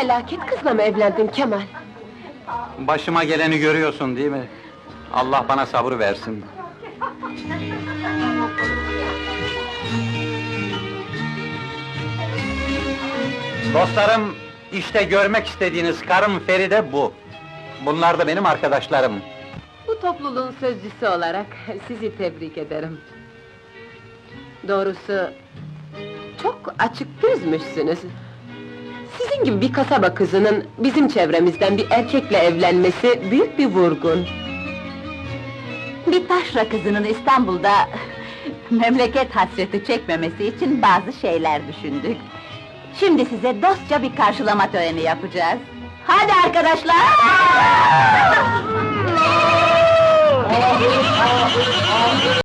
felaket kızla mı evlendin Kemal? Başıma geleni görüyorsun değil mi? Allah bana sabır versin. Dostlarım, işte görmek istediğiniz karım Feride bu. Bunlar da benim arkadaşlarım. Bu topluluğun sözcüsü olarak sizi tebrik ederim. Doğrusu çok açık gözmüşsünüz. Sizin gibi bir kasaba kızının bizim çevremizden bir erkekle evlenmesi büyük bir vurgun. Bir taşra kızının İstanbul'da memleket hasreti çekmemesi için bazı şeyler düşündük. Şimdi size dostça bir karşılama töreni yapacağız. Hadi arkadaşlar!